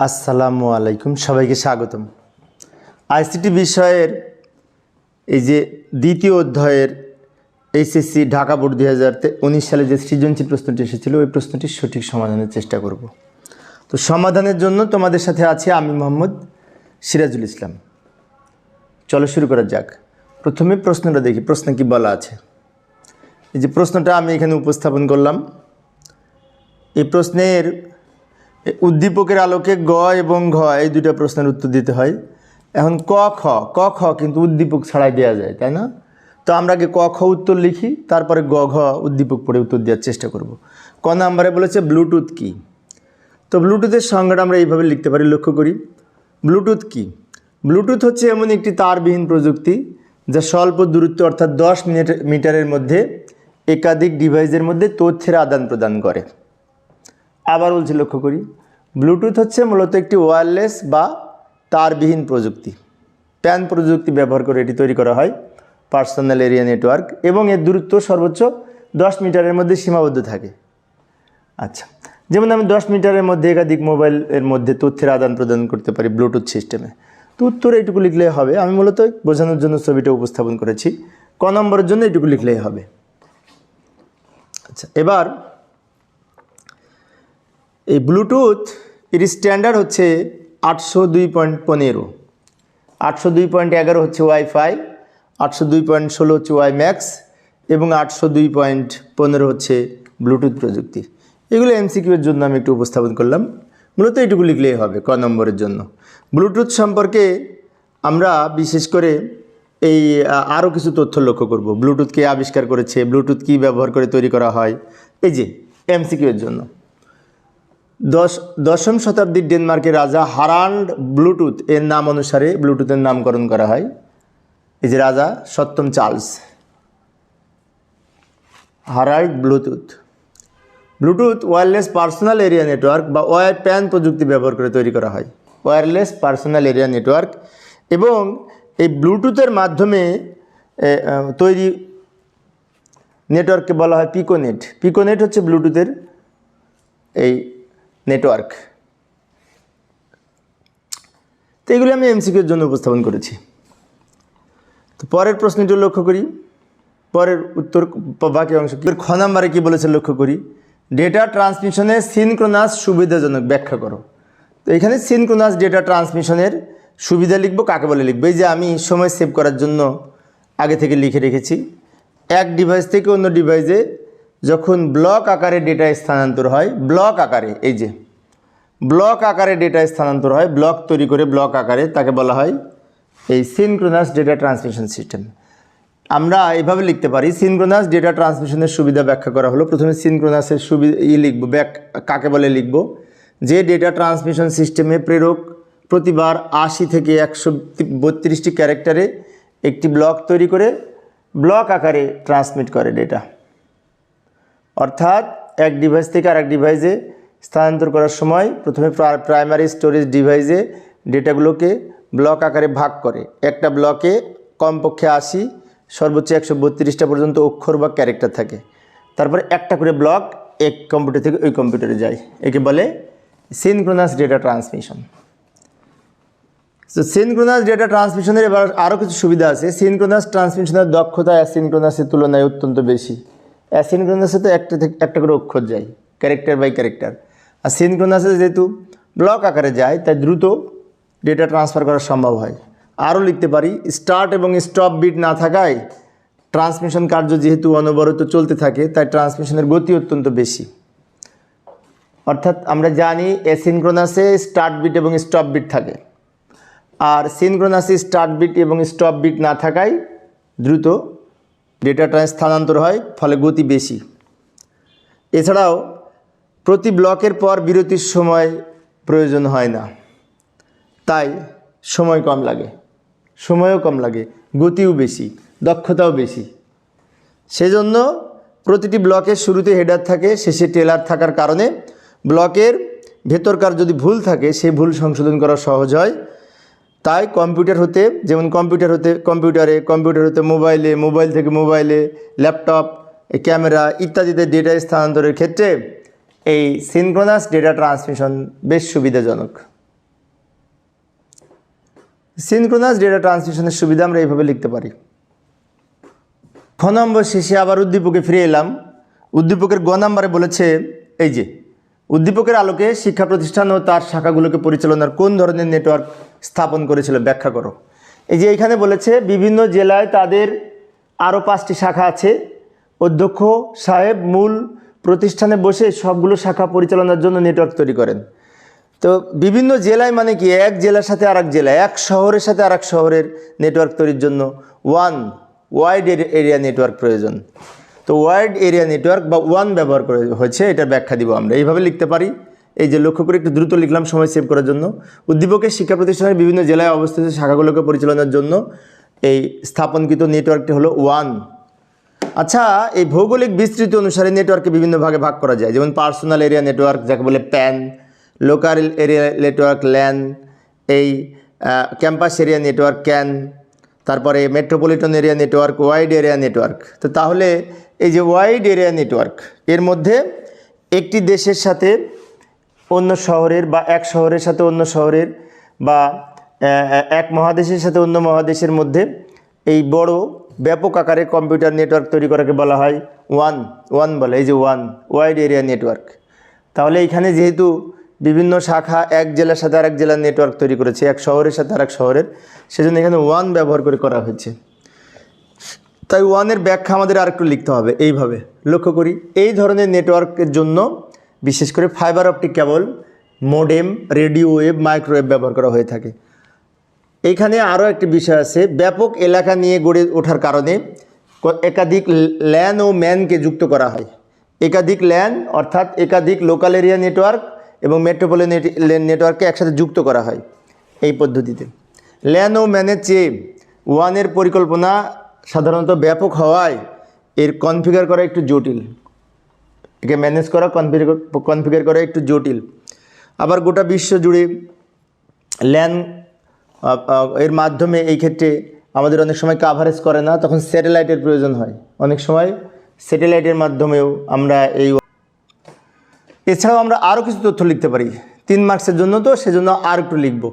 আসসালামু আলাইকুম, সবাইকে স্বাগতম। আইসিটি বিষয়ের এই যে দ্বিতীয় অধ্যায়ের এইচএসসি ঢাকা বোর্ড দুই হাজার উনিশ সালে যে সৃজনশীল প্রশ্নটি এসেছিল, ওই প্রশ্নটির সঠিক সমাধানের চেষ্টা করব। তো সমাধানের জন্য তোমাদের সাথে আছি আমি মোহাম্মদ সিরাজুল ইসলাম। চলো শুরু করা যাক। প্রথমে প্রশ্নটা দেখি, প্রশ্নে কি বলা আছে? এই যে প্রশ্নটা আমি এখানে উপস্থাপন করলাম। এই প্রশ্নের উদ্দীপকের আলোকে গ এবং ঘ এই দুটো প্রশ্নের উত্তর দিতে হয়। এখন ক, খ ক, খ কিন্তু উদ্দীপক ছাড়াই দেওয়া যায়, তাই না? তো আমরা আগে ক, খ উত্তর লিখি, তারপরে গ, ঘ উদ্দীপক পড়ে উত্তর দেওয়ার চেষ্টা করব। ক নাম্বারে বলেছে ব্লুটুথ কি? তো ব্লুটুথের সংজ্ঞাটা আমরা এইভাবে লিখতে পারি, লক্ষ্য করি। ব্লুটুথ কি? ব্লুটুথ হচ্ছে এমন একটি তারবিহীন প্রযুক্তি যা স্বল্প দূরত্ব অর্থাৎ দশ মিনিট, মিটারের মধ্যে একাধিক ডিভাইসের মধ্যে তথ্যের আদান প্রদান করে। আবার বলছি লক্ষ্য করি। ব্লুটুথ হচ্ছে মূলত একটি ওয়্যারলেস বা তারবিহীন প্রযুক্তি। প্যান প্রযুক্তি ব্যবহার করে এটি তৈরি করা হয় পার্সোনাল এরিয়া নেটওয়ার্ক এবং এর দূরত্ব সর্বোচ্চ দশ মিটারের মধ্যে সীমাবদ্ধ থাকে। আচ্ছা যেমন আমি দশ মিটারের মধ্যে একাধিক মোবাইলের মধ্যে তথ্যের আদান প্রদান করতে পারি ব্লুটুথ সিস্টেমে তো উত্তর এইটুকু লিখলেই হবে, আমি মূলত বোঝানোর জন্য ছবিটা উপস্থাপন করেছি। ক নম্বরের জন্য এইটুকু লিখলেই হবে। আচ্ছা এবার এই ব্লুটুথ এর স্ট্যান্ডার্ড হচ্ছে আটশো দুই পয়েন্ট পনেরো। আটশো দুই পয়েন্ট এগারো হচ্ছে ওয়াইফাই, আটশো দুই পয়েন্ট ষোলো হচ্ছে ওয়াই ম্যাক্স এবং আটশো দুই পয়েন্ট পনেরো হচ্ছে ব্লুটুথ প্রযুক্তি। এগুলো এমসিকিউর জন্য আমি একটু উপস্থাপন করলাম। মূলত এইটুকু লিখলেই হবে ক নম্বরের জন্য। ব্লুটুথ সম্পর্কে আমরা বিশেষ করে এই আরও কিছু তথ্য লক্ষ্য করব। ব্লুটুথ কে আবিষ্কার করেছে, ব্লুটুথ কী ব্যবহার করে তৈরি করা হয়, এই যে এমসিকিউর জন্য। দশ, দশম শতাব্দীর ডেনমার্কের রাজা হারান্ড ব্লুটুথ এর নাম অনুসারে ব্লুটুথের নামকরণ করা হয়। এই যে রাজা, সপ্তম Charles. Harald Bluetooth. Bluetooth wireless personal area network বা ওয়ার প্যান প্রযুক্তি ব্যবহার করে তৈরি করা হয়। ওয়্যারলেস পার্সোনাল এরিয়া নেটওয়ার্ক এবং এই ব্লুটুথের মাধ্যমে তৈরি নেটওয়ার্ককে বলা হয় পিকোনেট। পিকোনেট হচ্ছে ব্লুটুথের এই নেটওয়ার্ক। তো এগুলি আমি এমসিকিউর জন্য উপস্থাপন করেছি। তো পরের প্রশ্নটি লক্ষ্য করি। পরের উত্তর বাকি অংশ খ নাম্বারে কী বলেছে লক্ষ্য করি? ডেটা ট্রান্সমিশনের সিনক্রোনাস সুবিধাজনক ব্যাখ্যা করো। তো এখানে সিনক্রোনাস ডেটা ট্রান্সমিশনের সুবিধা লিখব, কাকে বলে লিখব? এই যে আমি সময় সেভ করার জন্য আগে থেকে লিখে রেখেছি। এক ডিভাইস থেকে অন্য ডিভাইসে যখন ব্লক আকারে ডেটা স্থানান্তর হয়, ব্লক আকারে, এই যে, ব্লক আকারে ডেটা স্থানান্তর হয়, ব্লক তৈরি করে ব্লক আকারে তাকে বলা হয় এই সিনক্রোনাস ডেটা ট্রান্সমিশন সিস্টেম আমরা এভাবে লিখতে পারি সিনক্রোনাস ডেটা ট্রান্সমিশনের সুবিধা ব্যাখ্যা করা হলো। প্রথমে সিনক্রোনাসের সুবিধা ই লিখব, ব্যাক, কাকে বলে লিখব? যে ডেটা ট্রান্সমিশন সিস্টেমে প্রেরক প্রতিবার আশি থেকে একশো বত্রিশটি ক্যারেক্টারে একটি ব্লক তৈরি করে, ব্লক আকারে ট্রান্সমিট করে ডেটা অর্থাৎ এক ডিভাইস থেকে আরেক ডিভাইসে স্থানান্তর করার সময় প্রথমে প্রাইমারি স্টোরেজ ডিভাইসে ডেটাগুলোকে ব্লক আকারে ভাগ করে। একটা ব্লকে কমপক্ষে আশি, সর্বোচ্চ একশো বত্রিশটা পর্যন্ত অক্ষর বা ক্যারেক্টার থাকে। তারপরে একটা করে ব্লক এক কম্পিউটার থেকে ওই কম্পিউটারে যায়। একে বলে সিনক্রোনাস ডেটা ট্রান্সমিশন তো সিনক্রোনাস ডেটা ট্রান্সমিশনের এবার আরও কিছু সুবিধা আছে। সিনক্রোনাস ট্রান্সমিশনের দক্ষতা অ্যাসিনক্রোনাসের তুলনায় অত্যন্ত বেশি। অ্যাসিনক্রোনাসে তো একটা একটা করে অক্ষর যায় ক্যারেক্টার বাই ক্যারেক্টার আর সিনক্রোনাসে যেহেতু ব্লক আকারে যায়, তাই দ্রুত ডেটা ট্রান্সফার করা সম্ভব হয়। আরও লিখতে পারি স্টার্ট এবং স্টপ বিট না থাকায় ট্রান্সমিশন কার্য যেহেতু অনবরত চলতে থাকে, তাই ট্রান্সমিশনের গতি অত্যন্ত বেশি। অর্থাৎ আমরা জানি অ্যাসিনক্রোনাসে স্টার্ট বিট এবং স্টপ বিট থাকে। আর সিনক্রোনাসে স্টার্ট বিট এবং স্টপ বিট না থাকায় দ্রুত ডেটাটা স্থানান্তর হয়, ফলে গতি বেশি। এছাড়াও, প্রতি ব্লকের পর বিরতির সময় প্রয়োজন হয় না। তাই সময় কম লাগে। সময়ও কম লাগে। গতিও বেশি। দক্ষতাও বেশি। সেজন্য প্রতিটি ব্লকের শুরুতে হেডার থাকে, শেষে টেলার থাকার কারণে ব্লকের ভেতরকার যদি ভুল থাকে সেই ভুল সংশোধন করা সহজ হয়। তাই কম্পিউটার হতে, যেমন কম্পিউটার হতে কম্পিউটারে কম্পিউটার হতে মোবাইলে মোবাইল থেকে মোবাইলে ল্যাপটপ ক্যামেরা ইত্যাদিতে ডেটা স্থানান্তরের ক্ষেত্রে এই সিনক্রোনাস ডেটা ট্রান্সমিশন বেশ সুবিধাজনক। সিনক্রোনাস ডেটা ট্রান্সমিশনের সুবিধা আমরা এইভাবে লিখতে পারি। খ নম্বর শেষে আবার উদ্দীপকে ফিরে এলাম। উদ্দীপকের গ নম্বরে বলেছে, এই যে, উদ্দীপকের আলোকে শিক্ষা প্রতিষ্ঠান ও তার শাখাগুলোকে পরিচালনার কোন ধরনের নেটওয়ার্ক স্থাপন করেছিল, ব্যাখ্যা করো। এই যে এখানে বলেছে, বিভিন্ন জেলায় তাদের আরও পাঁচটি শাখা আছে। অধ্যক্ষ সাহেব মূল প্রতিষ্ঠানে বসে সবগুলো শাখা পরিচালনার জন্য নেটওয়ার্ক তৈরি করেন। তো বিভিন্ন জেলায় মানে কি, এক জেলার সাথে আর এক জেলা এক শহরের সাথে আর এক শহরের নেটওয়ার্ক তৈরির জন্য ওয়ান ওয়াইড এরিয়া নেটওয়ার্ক প্রয়োজন। তো ওয়াইড এরিয়া নেটওয়ার্ক বা ওয়ান ব্যবহার করে হয়েছে এটার ব্যাখ্যা দিব আমরা। এইভাবে লিখতে পারি। এই যে লক্ষ্য করে একটু দ্রুত লিখলাম সময় সেভ করার জন্য। উদ্দীপকের শিক্ষা প্রতিষ্ঠানের বিভিন্ন জেলায় অবস্থিত শাখাগুলোকে পরিচালনার জন্য এই স্থাপনকৃত নেটওয়ার্কটি হলো ওয়ান। আচ্ছা এই ভৌগোলিক বিস্তৃতি অনুসারে নেটওয়ার্কে বিভিন্ন ভাগে ভাগ করা যায়। যেমন পার্সোনাল এরিয়া নেটওয়ার্ক, যাকে বলে PAN. Local area network, LAN. এই ক্যাম্পাস এরিয়া নেটওয়ার্ক, ক্যান। তারপরে metropolitan area network, wide area network. তো তাহলে এই যে ওয়াইড এরিয়া নেটওয়ার্ক, এর মধ্যে একটি দেশের সাথে অন্য শহরের বা এক শহরের সাথে অন্য শহরের বা এক মহাদেশের সাথে অন্য মহাদেশের মধ্যে এই বড় ব্যাপক আকারে কম্পিউটার নেটওয়ার্ক তৈরি করাকে বলা হয় ওয়ান ওয়ান বলে, এই যে ওয়ান, ওয়াইড এরিয়া নেটওয়ার্ক। তাহলে এখানে যেহেতু বিভিন্ন শাখা এক জেলার সাথে আরেক জেলার নেটওয়ার্ক তৈরি করেছে, এক শহরের সাথে আরেক শহরের, সেজন্য এখানে ওয়ান ব্যবহার করে করা হয়েছে। তাই ওয়ানের ব্যাখ্যা আমাদের আরেকটু লিখতে হবে, এইভাবে। লক্ষ্য করি, এই ধরনের নেটওয়ার্কের জন্য বিশেষ করে fibre optic cable modem radio wave microwave ব্যবহার করা হয়ে থাকে। এইখানে আরও একটি বিষয় আছে, ব্যাপক এলাকা নিয়ে গড়ে ওঠার কারণে একাধিক ল্যান ও ম্যানকে যুক্ত করা হয়। একাধিক ল্যান অর্থাৎ একাধিক লোকাল এরিয়া নেটওয়ার্ক এবং মেট্রোপলিটন নেটওয়ার্ককে একসাথে যুক্ত করা হয় এই পদ্ধতিতে। ল্যান ও ম্যানের চেয়ে ওয়ানের পরিকল্পনা সাধারণত ব্যাপক হওয়ায় এর কনফিগার করা একটু জটিল। একে ম্যানেজ করা কনফিগার কনফিগার করা একটু জটিল। আবার গোটা বিশ্ব জুড়ে ল্যান এর মাধ্যমে এই ক্ষেত্রে আমাদের অনেক সময় কাভারেজ করে না, তখন স্যাটেলাইটের প্রয়োজন হয়। অনেক সময় স্যাটেলাইটের মাধ্যমেও আমরা এই এছাড়াও আমরা আরও কিছু তথ্য লিখতে পারি। তিন মার্কসের জন্য তো, সেজন্য আর একটু লিখব।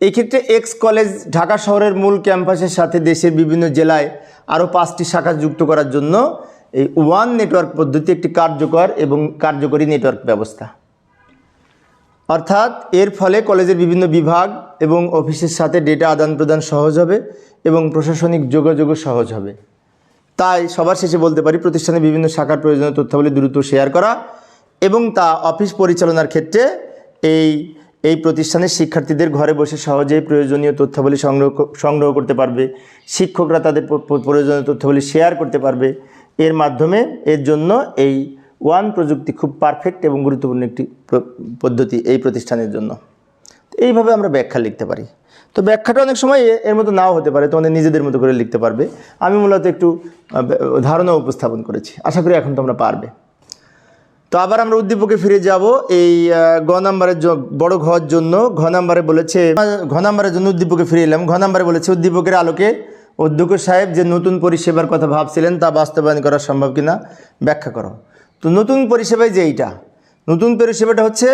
এই ক্ষেত্রে এক্স কলেজ ঢাকা শহরের মূল ক্যাম্পাসের সাথে দেশের বিভিন্ন জেলায় আরও পাঁচটি শাখা যুক্ত করার জন্য এই ওয়ান নেটওয়ার্ক পদ্ধতি একটি কার্যকর এবং কার্যকরী নেটওয়ার্ক ব্যবস্থা। অর্থাৎ এর ফলে কলেজের বিভিন্ন বিভাগ এবং অফিসের সাথে ডেটা আদান প্রদান সহজ হবে এবং প্রশাসনিক যোগাযোগও সহজ হবে। তাই সবার শেষে বলতে পারি প্রতিষ্ঠানের বিভিন্ন শাখার প্রয়োজনীয় তথ্যাবলী দ্রুত শেয়ার করা এবং তা অফিস পরিচালনার ক্ষেত্রে এই এই প্রতিষ্ঠানের শিক্ষার্থীদের ঘরে বসে সহজেই প্রয়োজনীয় তথ্যাবলী সংগ্রহ সংগ্রহ করতে পারবে। শিক্ষকরা তাদের প্রয়োজনীয় তথ্যাবলী শেয়ার করতে পারবে। এর মাধ্যমে এর জন্য এই ওয়ান প্রযুক্তি খুব পারফেক্ট এবং গুরুত্বপূর্ণ একটি পদ্ধতি এই প্রতিষ্ঠানের জন্য। এইভাবে আমরা ব্যাখ্যা লিখতে পারি। তো ব্যাখ্যাটা অনেক সময় এর মতো নাও হতে পারে, তোমাদের নিজেদের মতো করে লিখতে পারবে। আমি মূলত একটু ধারণা উপস্থাপন করেছি। আশা করি এখন তোমরা পারবে। তো আবার আমরা উদ্দীপকে ফিরে যাব। এই গ নাম্বারের বড় ঘর জন্য, ঘ নাম্বারে বলেছে, ঘ নাম্বারের জন্য উদ্দীপকে ফিরে এলাম। ঘ নাম্বারে বলেছে, উদ্দীপকের আলোকে অধ্যক্ষ সাহেব যে নতুন পরিষেবার কথা ভাবছিলেন তা বাস্তবায়ন করা সম্ভব কিনা ব্যাখ্যা করো। তো নতুন পরিষেবায় যে এইটা। নতুন পরিষেবাটা হচ্ছে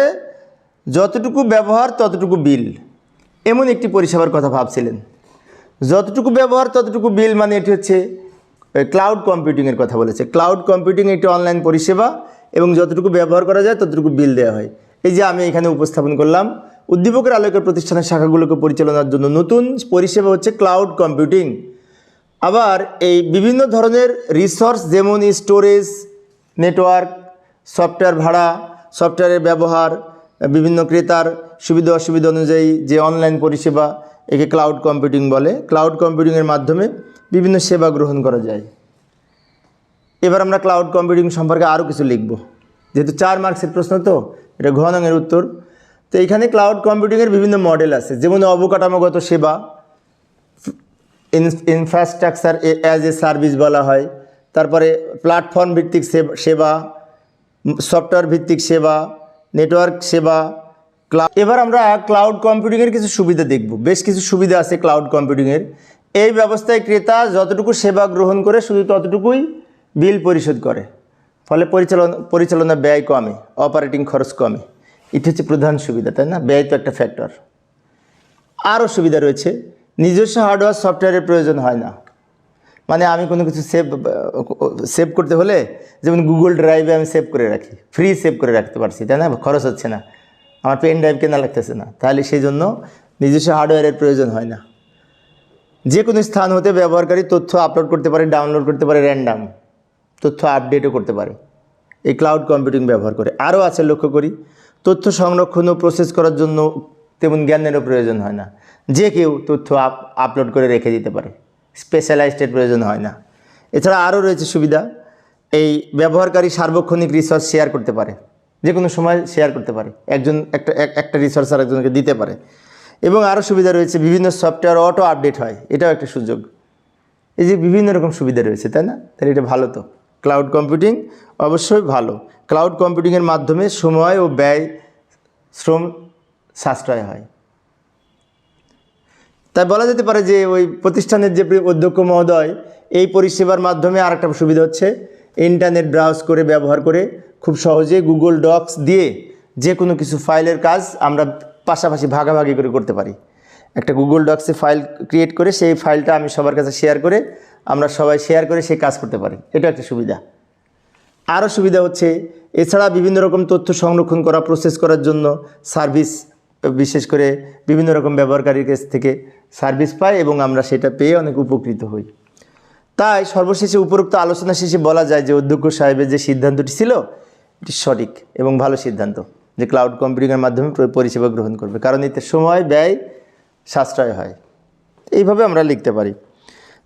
যতটুকু ব্যবহার, ততটুকু বিল। এমন একটি পরিষেবার কথা ভাবছিলেন। যতটুকু ব্যবহার, ততটুকু বিল মানে এটি হচ্ছে ক্লাউড কম্পিউটিংয়ের কথা বলেছে। ক্লাউড কম্পিউটিং একটি অনলাইন পরিষেবা এবং যতটুকু ব্যবহার করা যায়, ততটুকু বিল দেওয়া হয়। এই যে আমি এখানে উপস্থাপন করলাম, উদ্দীপকের আলোকের প্রতিষ্ঠানের শাখাগুলোকে পরিচালনার জন্য নতুন পরিষেবা হচ্ছে ক্লাউড কম্পিউটিং আবার এই বিভিন্ন ধরনের রিসোর্স যেমন স্টোরেজ নেটওয়ার্ক সফটওয়্যার ভাড়া সফটওয়্যারের ব্যবহার, বিভিন্ন ক্রেতার সুবিধা অসুবিধা অনুযায়ী যে অনলাইন পরিষেবা, একে ক্লাউড কম্পিউটিং বলে। ক্লাউড কম্পিউটিংয়ের মাধ্যমে বিভিন্ন সেবা গ্রহণ করা যায়। এবার আমরা ক্লাউড কম্পিউটিং সম্পর্কে আরও কিছু লিখব। যেহেতু চার মার্কসের প্রশ্ন তো, এটা ঘনঙের উত্তর। তো এখানে ক্লাউড কম্পিউটিংয়ের বিভিন্ন মডেল আছে। যেমন অবকাঠামোগত সেবা ইনফ্রাস্ট্রাকচার অ্যাজ এ সার্ভিস বলা হয়। তারপরে প্ল্যাটফর্ম ভিত্তিক সেব- সফটওয়্যার ভিত্তিক সেবা নেটওয়ার্ক সেবা ক্লাউড এবার আমরা ক্লাউড কম্পিউটিংয়ের কিছু সুবিধা দেখব। বেশ কিছু সুবিধা আছে ক্লাউড কম্পিউটিংয়ের এই ব্যবস্থায় ক্রেতা যতটুকু সেবা গ্রহণ করে, শুধু ততটুকুই বিল পরিশোধ করে। ফলে পরিচালনা পরিচালনা ব্যয় কমে অপারেটিং খরচ কমে। এটি হচ্ছে প্রধান সুবিধা, তাই না? ব্যয় তো একটা ফ্যাক্টর আরও সুবিধা রয়েছে। নিজস্ব হার্ডওয়্যার সফটওয়্যারের প্রয়োজন হয় না। মানে আমি কোনো কিছু সেভ সেভ করতে হলে যেমন গুগল ড্রাইভে আমি সেভ করে রাখি। ফ্রি সেভ করে রাখতে পারছি, তাই না? খরচ হচ্ছে না। আমার পেন ড্রাইভ কেনা লাগতেছে না। তাহলে সেই জন্য নিজস্ব হার্ডওয়্যারের প্রয়োজন হয় না। যে কোনো স্থান হতে ব্যবহারকারী তথ্য আপলোড করতে পারে ডাউনলোড করতে পারে র্যান্ডাম তথ্য আপডেটও করতে পারে। এই ক্লাউড কম্পিউটিং ব্যবহার করে। আরও আছে লক্ষ্য করি। তথ্য সংরক্ষণ ও প্রসেস করার জন্য তেমন জ্ঞানেরও প্রয়োজন হয় না। যে কেউ তথ্য আপ আপলোড করে রেখে দিতে পারে। স্পেশালাইজডের প্রয়োজন হয় না। এছাড়া আরও রয়েছে সুবিধা। এই ব্যবহারকারী সার্বক্ষণিক রিসোর্স শেয়ার করতে পারে। যে কোনো সময় শেয়ার করতে পারে। একজন, একটা, এক- একটা রিসোর্স আর একজনকে দিতে পারে। এবং আরও সুবিধা রয়েছে, বিভিন্ন সফটওয়্যার অটো আপডেট হয়। এটাও একটা সুযোগ। এই যে বিভিন্ন রকম সুবিধা রয়েছে, তাই না? তাহলে এটা ভালো তো। ক্লাউড কম্পিউটিং অবশ্যই ভালো। ক্লাউড কম্পিউটিংয়ের মাধ্যমে সময় ও ব্যয়, শ্রম সাশ্রয় হয়। তাই বলা যেতে পারে যে ওই প্রতিষ্ঠানের যে অধ্যক্ষ মহোদয়, এই পরিষেবার মাধ্যমে আরেকটা সুবিধা হচ্ছে, ইন্টারনেট ব্রাউজ করে, ব্যবহার করে খুব সহজে গুগল ডক্স দিয়ে যে কোনো কিছু ফাইলের কাজ আমরা পাশাপাশি ভাগাভাগি করে করতে পারি। একটা গুগল ডক্সে ফাইল ক্রিয়েট করে সেই ফাইলটা আমি সবার কাছে শেয়ার করে আমরা সবাই শেয়ার করে সেই কাজ করতে পারি। এটা একটা সুবিধা। আরও সুবিধা হচ্ছে, এছাড়া বিভিন্ন রকম তথ্য সংরক্ষণ করা প্রসেস করার জন্য সার্ভিস বিশেষ করে বিভিন্ন রকম ব্যবহারকারীর কাছ থেকে সার্ভিস পাই এবং আমরা সেটা পেয়ে অনেক উপকৃত হই। তাই সর্বশেষে উপরোক্ত আলোচনা শেষে বলা যায় যে অধ্যক্ষ সাহেবের যে সিদ্ধান্তটি ছিল, এটি সঠিক এবং ভালো সিদ্ধান্ত যে ক্লাউড কম্পিউটিংয়ের মাধ্যমে পরিষেবা গ্রহণ করবে। কারণ এতে সময়, ব্যয়, সাশ্রয় হয়। এইভাবে আমরা লিখতে পারি।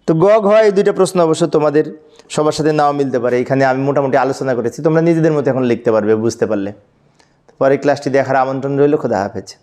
তো গ ঘ এই দুইটা প্রশ্ন অবশ্য তোমাদের সবার সাথে নাও মিলতে পারে। এখানে আমি মোটামুটি আলোচনা করেছি। তোমরা নিজেদের মতো এখন লিখতে পারবে বুঝতে পারলে। পরে ক্লাসটি দেখার আমন্ত্রণ রইল। খোদা হাফেজ।